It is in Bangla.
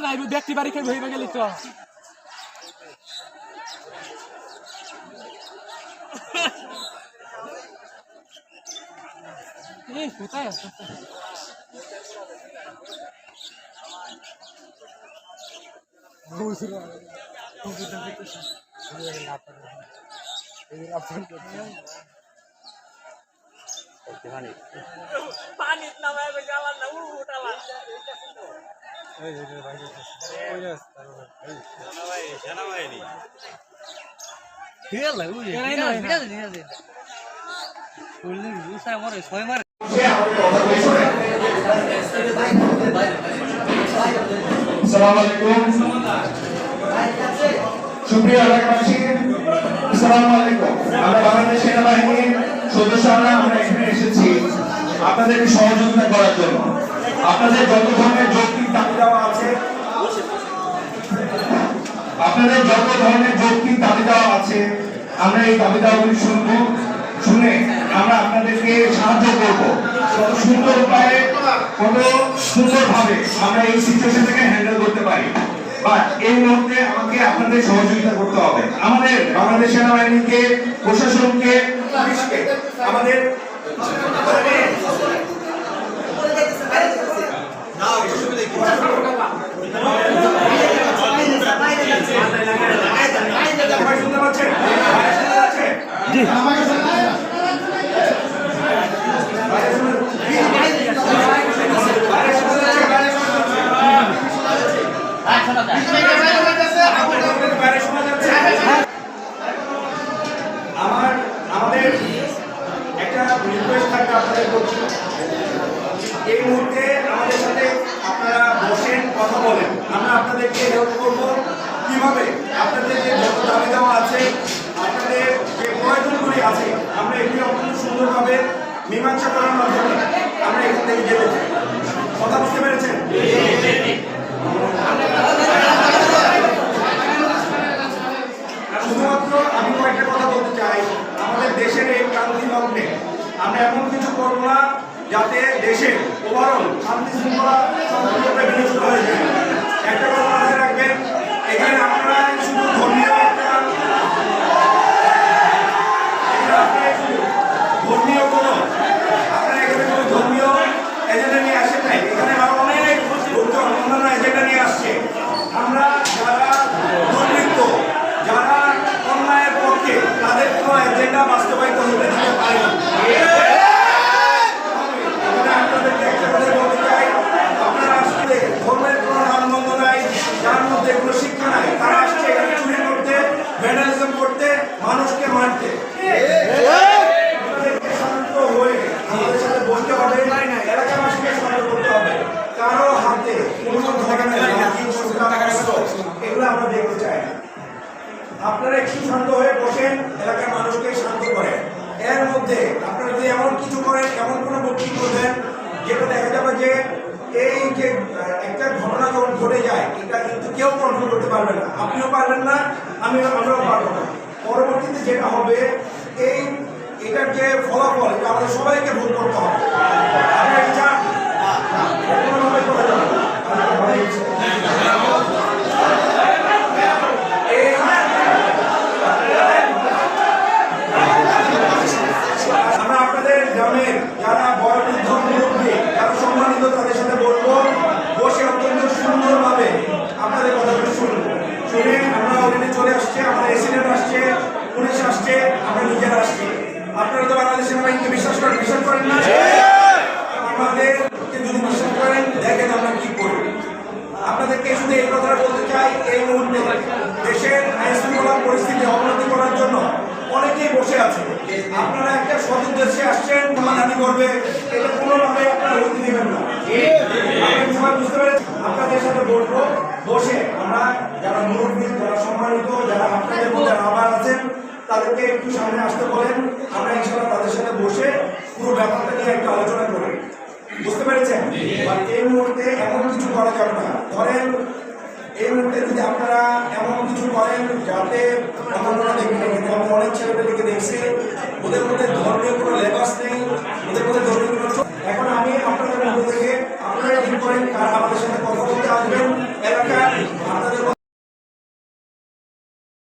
নাই ব্যক্তি বাড়ি খেয়ে হইবে গেলি তো এই, কোথায় পানিত নামায় গেলাম না উঠালাম এরাই সুপ্রিয় এলাকাবাসী আসসালামু আলাইকুম। আমরা বাংলাদেশ সেনাবাহিনীর সদস্যরা আমরা এখানে এসেছি। আপনাদেরকে সহযোগিতা করার জন্য। আপনাদের যত ধরনের যৌক্তিক দাবি দেওয়া আছে আপনাদের যত ধরনের যৌক্তিক দাবি দেওয়া আছে, আমরা এই দাবি দেওয়াগুলি শুনব, শুনে আমরা আপনাদেরকে সাহায্য করব। কত সুন্দর উপায়ে, কত সুন্দরভাবে আমরা এই সিচুয়েশনটাকে হ্যান্ডেল করতে পারি। বাট এই মুহূর্তে আমাকে আপনাদের সহযোগিতা করতে হবে। আমাদের বাংলাদেশ সেনাবাহিনীকে, প্রশাসনকে আমাদের সবাই আমার, আমাদের একটা রিকোয়েস্ট থাকবে আপনাদের প্রতি। এই মুহূর্তে আমাদের সাথে আপনারা বসেন, কথা বলেন। আমরা আপনাদেরকে হেল্প করব কীভাবে আপনাদের যে যত দাবি দেওয়া আছে আপনাদের যে প্রয়োজনগুলি আছে আমরা এগুলি অত্যন্ত সুন্দরভাবে মীমাংসা করার মাধ্যমে আমরা এখান থেকে যেতে চাই কথা বুঝতে পেরেছেন? শুধুমাত্র আমি কয়েকটা কথা বলতে চাই। আমাদের দেশের এই ক্রান্তি লগ্নে আমরা এমন কিছু করব না যাতে দেশের ওভারঅল শান্তি শৃঙ্খলা সম্পূর্ণটা বিনষ্ট হয়ে যায়। একটা কথা মাথায় রাখবেন, এখানে আপনারা শুধু ধর্মীয় একটা এখানে আপনারা শুধু ধর্মীয় কোনো আপনারা এখানে কোনো ধর্মীয় এজেন্ডা নিয়ে আসেন নাই এখানে আরও অনেক লোকজন অন্যান্য এজেন্ডা নিয়ে আসছে আমরা যারা দুর্বৃত্ত যারা অন্যায়ের পক্ষে তাদের কোনো এজেন্ডা বাস্তবায়িত হতে দিতে পারে না এখানে আপনাদেরকে একটা কথা বলতে চাই, আপনারা আসলে ধর্মের কোনো নামগন্ধ নাই, যার মধ্যে কোনো শিক্ষা নাই। তারা আসছে এখানে চুরি করতে, vandalism করতে, মানুষকে মারতে। আপনাদেরকে শান্ত হয়ে আমাদের সাথে বসতে হবে, এলাকাবাসীকে শান্ত করতে হবে। কারও হাতে কোনো ধরনের লাঠি, সোটা, অস্ত্র, এগুলো আমরা দেখতে চাই না। আপনারা একটু শান্ত হয়ে বসেন, এলাকার মানুষকে শান্ত করেন। এর মধ্যে আপনারা যদি এমন কিছু করেন, এমন কোনো বক্তব্য দেন যেটা দেখা যাবে যে এই যে একটা ঘটনা যখন ঘটে যায়, এটা কিন্তু কেউ কন্ট্রোল করতে পারবে না। আপনিও পারবেন না আমি আমরাও পারব না। পরবর্তীতে যেটা হবে, এই, এটার যে ফলাফল, এটা আমাদের সবাইকে ভোগ করতে হবে আপনি এটা চান কোনোভাবে করে যাবেন এই আমরা আপনাদের গ্রামের যারা বয়োবৃদ্ধ মুরব্বী যারা সম্মানিত তাদের সাথে বলব বসে অত্যন্ত সুন্দরভাবে আপনাদের কথাগুলো শুনব শুনে আমরা অলরেডি চলে আসছে আমাদের এসিডেন্ট আসছে পুলিশ আসছে আমরা নিজেরা আসছি। আপনারা তো বাংলাদেশ সেনাবাহিনীকে বিশ্বাস করেন বিশ্বাস করেন না? আমাদেরকে যদি বিশ্বাস করেন দেখেন আমরা কি করি। আপনাদেরকে শুধু এই কথাটা বলতে চাই এই মুহূর্তে দেশের আইন শৃঙ্খলা পরিস্থিতি অবনতি করার জন্য অনেকেই বসে আছে। আপনারা একটা সৎ উদ্দেশ্যে আসছেন সমাধানি করবে এটা কোনোভাবে আপনারা হইতে দিবেন না। আপনাদের সাথে বলব বসে আমরা যারা মুরব্বী যারা সম্মানিত যারা আপনাদের মধ্যে আবার আছেন তাদেরকে একটু সামনে আসতে বলেন। আমরা ইনশাল্লাহ তাদের সাথে বসে পুরো ব্যাপারটা নিয়ে একটা আলোচনা করি। বুঝতে পেরেছেন? আর এই মুহূর্তে এমন কিছু করা যাবে না। ধরেন এই মুহূর্তে যদি আপনারা এমন কিছু করেন যাতে অন্যান্যরা দেখবে না কিন্তু আমি অনেক ছেলেপেলেকে দেখছি ওদের মধ্যে ধর্মীয় কোনো লেবাস নেই